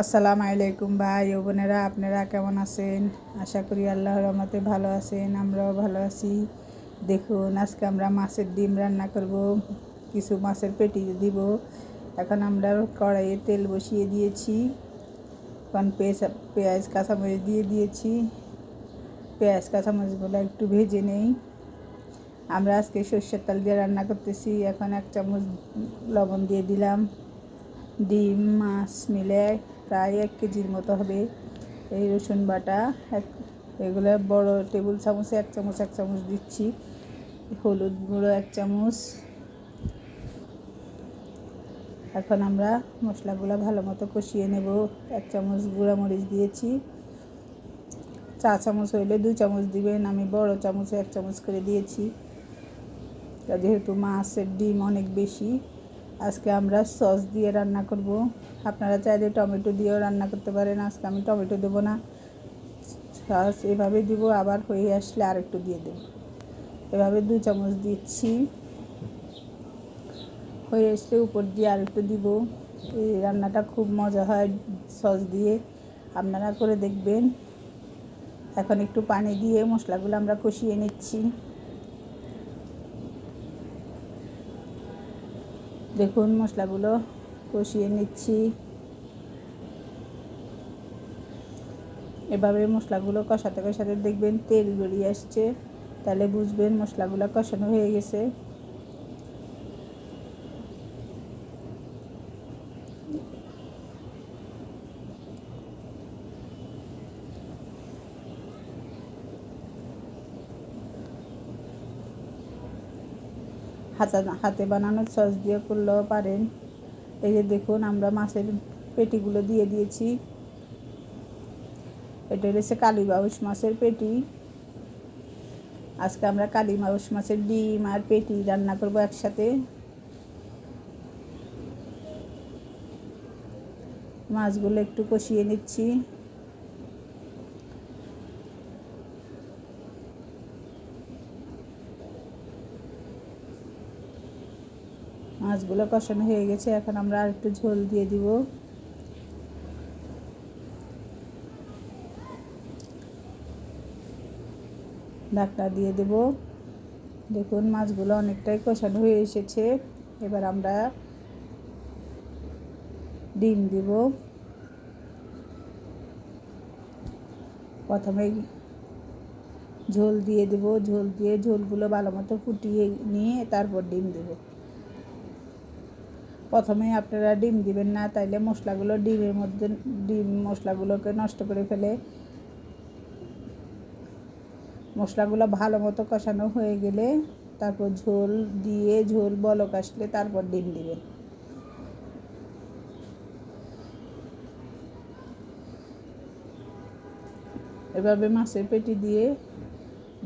আসসালামু আলাইকুম ভাই ও বোনেরা, আপনারা কেমন আছেন? আশা করি আল্লাহ রহমতে ভালো আছেন, আমরাও ভালো আছি। দেখুন, আজকে আমরা মাছের ডিম রান্না করব, কিছু মাছের পেটি দিব। এখন আমরা কড়াইয়ে তেল বসিয়ে দিয়েছি, এখন পেঁয়াজ পেঁয়াজ, কাঁচামরিচ দিয়ে দিয়েছি। পেঁয়াজ, কাঁচামরিচগুলো একটু ভেজে নেই। আমরা আজকে সর্ষের তেল দিয়ে রান্না করতেছি, এখন এক চামচ লবণ দিয়ে দিলাম। ডিম, মাছ মিলে প্রায় এক কেজির মতো হবে। এই রসুন বাটা, এক এগুলো বড় টেবিল চামচে, এক চামচ এক চামচ দিচ্ছি। হলুদ গুঁড়ো, এক চামচ। এখন আমরা মশলাগুলো ভালো মতো কষিয়ে নেব। এক চামচ গুঁড়া মরিচ দিয়েছি। চা চামচ হইলে দু চামচ দিবেন, আমি বড় চামচে এক চামচ করে দিয়েছি। যেহেতু মাছের ডিম অনেক বেশি আজকে আমরা সস দিয়ে রান্না করব। আপনারা চাইলে টমেটো দিয়েও রান্না করতে পারেন। আজকে আমি টমেটো দেবো না। সস এভাবে দিব, আবার হয়ে আসলে আর একটু দিয়ে দেব। এভাবে দু চামচ দিচ্ছি। হয়ে আসলে উপর দিয়ে আর একটু দিব। এই রান্নাটা খুব মজা হয় সস দিয়ে। আপনারা করে দেখবেন। এখন একটু পানি দিয়ে মশলাগুলো আমরা কষিয়ে নিচ্ছি। দেখুন মশলাগুলো কষিয়ে নিচ্ছি। এভাবে মশলাগুলো কষাতে কষাতে দেখবেন তেল বেরিয়ে আসছে। তাহলে বুঝবেন মশলাগুলো কষানো হয়ে গেছে। হাতা বানানো সস দিয়ে করলেও পারেন। এই যে দেখুন, আমরা মাছের পেটিগুলো দিয়ে দিয়েছি। এটা রয়েছে কালী বাউস মাছের পেটি। আজকে আমরা কালী বাউস মাছের ডিম আর পেটি রান্না করব একসাথে। মাছগুলো একটু কষিয়ে নিচ্ছি। মাছগুলো কষানো হয়ে গেছে। এখন আমরা আর একটু ঝোল দিয়ে দিব। ঢাকনা দিয়ে দেব। দেখুন, মাছগুলো অনেকটাই কষানো হয়ে এসেছে। এবার আমরা ডিম দিব। প্রথমে ঝোল দিয়ে দেব। ঝোল দিয়ে ঝোলগুলো ভালো মতো ফুটিয়ে নিয়ে তারপর ডিম দেবো। প্রথমে আপনারা ডিম দিবেন না, তাইলে মশলাগুলো ডিমের মধ্যে, ডিম মশলাগুলোকে নষ্ট করে ফেলে মশলাগুলো ভালো মতো কষানো হয়ে গেলে তারপর ঝোল দিয়ে ঝোল বলক আসলে তারপর ডিম দিবেন। এভাবে মাছের পেটি দিয়ে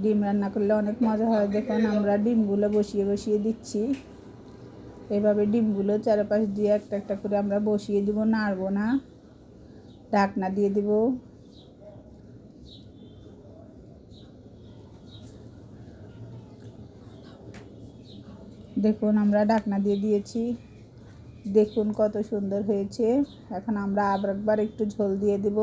ডিম রান্না করলে অনেক মজা হয়। দেখুন, আমরা ডিমগুলো বসিয়ে বসিয়ে দিচ্ছি। এভাবে ডিমগুলো চারপাশ দিয়ে একটা একটা করে আমরা বসিয়ে দিব, নাড়বো না। ঢাকনা দিয়ে দিব। দেখুন, আমরা ঢাকনা দিয়ে দিয়েছি। দেখুন কত সুন্দর হয়েছে। এখন আমরা আবার একবার একটু ঝোল দিয়ে দিব।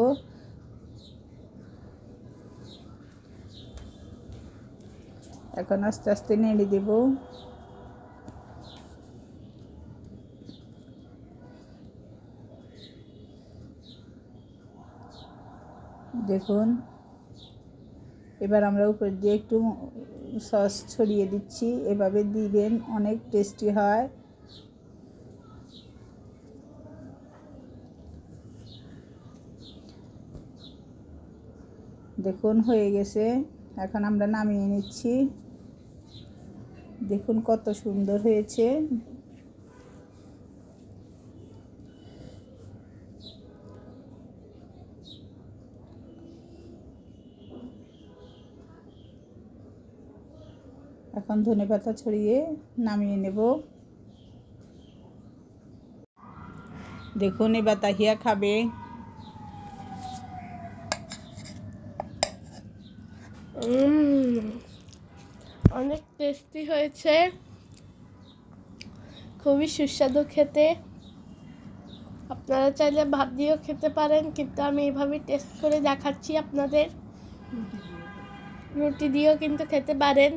এখন আস্তে আস্তে নেড়ে দেবো। দেখুন। এবার আমরা উপর দিয়ে একটু সস ছড়িয়ে দিচ্ছি। এভাবে দিবেন, অনেক টেস্টি হয়। দেখুন, হয়ে গেছে। এখন আমরা নামিয়ে নিচ্ছি। দেখুন কত সুন্দর হয়েছে। এখন ধনে পাতা ছড়িয়ে নামিয়ে নেব। দেখুন, এবার তাহিয়া খাবে। অনেক টেস্টি হয়েছে। খুবই সুস্বাদু খেতে। আপনারা চাইলে ভাত দিয়েও খেতে পারেন, কিন্তু আমি এইভাবে টেস্ট করে দেখাচ্ছি আপনাদের। রুটি দিয়েও কিন্তু খেতে পারেন।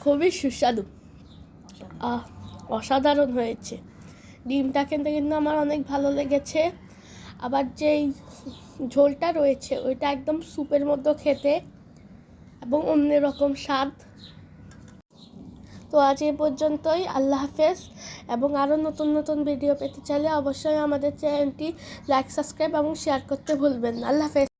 খুবই সুস্বাদু। আহ, অসাধারণ হয়েছে। ডিমটা কিন্তু কিন্তু আমার অনেক ভালো লেগেছে। আবার যেই ঝোলটা রয়েছে, ওইটা একদম স্যুপের মতো খেতে এবং অন্যরকম স্বাদ। তো আজ এ পর্যন্তই। আল্লাহ হাফেজ। এবং আরও নতুন নতুন ভিডিও পেতে চাইলে অবশ্যই আমাদের চ্যানেলটি লাইক, সাবস্ক্রাইব এবং শেয়ার করতে ভুলবেন না। আল্লাহ হাফেজ।